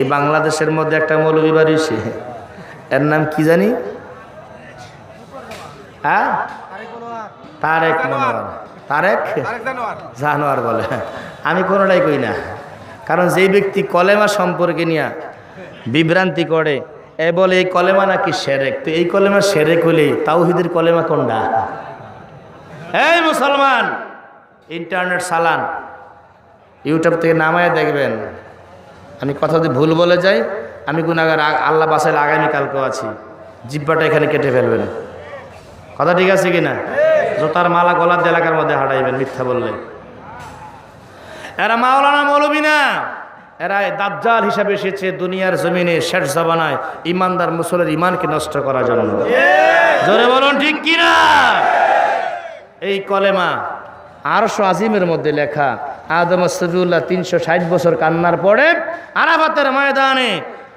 এই বাংলাদেশের মধ্যে একটা মৌলবী বাড়ি সে এর নাম কি জানি? হ্যাঁ? তারেক তারেক? জানোয়ার বলে। আমি কোনোটাই কই না। কারণ যেই ব্যক্তি কলেমা সম্পর্কে নিয়ে বিভ্রান্তি করে, এ বলে এই কলেমা নাকি সেরেক? তো এই কলেমা সেরেক হলে তাওহিদের কলেমা কোনটা? এই মুসলমান, ইন্টারনেট চালান। ইউটিউব থেকে নামায় দেখবেন। আমি কথা যদি ভুল বলে যাই, আমি গুণাগার আল্লাহ বাসাইল আগামীকালকেও আছি। জিব্বাটা এখানে কেটে ফেলবেন। কথা ঠিক আছে কিনা? জোতার মালা গলার এলাকার মধ্যে হাঁটাইবেন, মিথ্যা বললে। এরা মাওলানা মৌলবী না এরা দাজ্জাল হিসাবে এসেছে দুনিয়ার জমিনে শেষ জবানায় ইমানদার মুসলের ইমানকে নষ্ট করার জন্য। জোরে বলুন, ঠিক কিনা? এই কলেমা আরশো আজিমের মধ্যে লেখা আদম সফিউল্লাহ তিনশো ষাট বছর কান্নার পরে আরাফাতের ময়দানে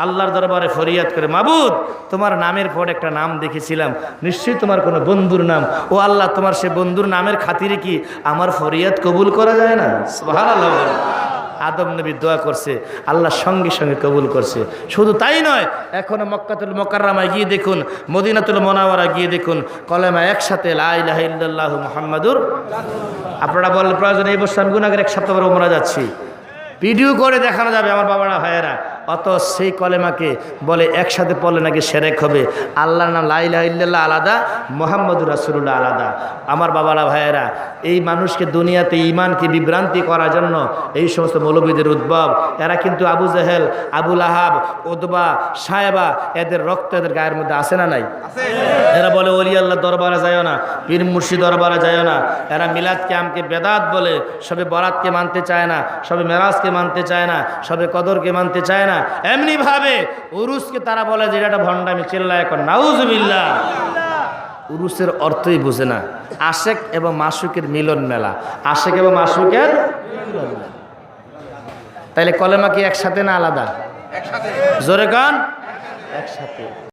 আল্লাহর দরবারে ফরিয়াদ করে, মাবুদ, তোমার নামের পর একটা নাম দেখেছিলাম। নিশ্চয়ই তোমার কোনো বন্ধুর নাম। ও আল্লাহ, তোমার সে বন্ধুর নামের খাতিরে কি আমার ফরিয়াদ কবুল করা যায় না? বলেন। আদম নবী দোয়া করছে, আল্লাহ সঙ্গে সঙ্গে কবুল করছে। শুধু তাই নয় এখনও মক্কাতুল মকাররামায় গিয়ে দেখুন, মদিনাতুল মোনাওয়ারা গিয়ে দেখুন, কলেমা একসাথে লাহ মোহাম্মদুর আপনারা বলেন প্রয়োজন এই বছর আমি গুনাগের একসাথে সপ্তাহ ওমরা যাচ্ছি। ভিডিও করে দেখানো যাবে আমার বাবারা, ভাইয়েরা। অত সেই কলেমাকে বলে, একসাথে পড়লে নাকি সেরেক হবে? আল্লাহ নাম লাইলাহ ইল্লাল্লাহ আলাদা, মোহাম্মদুর রাসুল্লাহ আলাদা। আমার বাবারা, ভাইয়েরা, এই মানুষকে দুনিয়াতে ইমানকে বিভ্রান্তি করার জন্য এই সমস্ত মৌলবীদের উদ্ভব। এরা কিন্তু আবু জাহেল আবুল আহাব ওদবা সাহেবা এদের রক্ত এদের গায়ের মধ্যে আসে না নাই? এরা বলে অলি আল্লাহ দরবারে যায় না, পীর মুর্শি দরবারে যায় না। এরা মিলাদকে আমকে বেদাত বলে, সবে বরাতকে মানতে চায় না, সবে মেরাজকে মানতে চায় না, সবে কদরকে মানতে চায় না। এমনি ভাবে উরুসকে তারা বলে যে এটা ভণ্ডামি চেল্লা এখন নাউজবিল্লা উরুসের অর্থই বুঝে না আশেক এবং মাসুকের মিলন মেলা আশেক এবং মাসুকের তাইলে কলেমা কি একসাথে না আলাদা? জোরে গান একসাথে।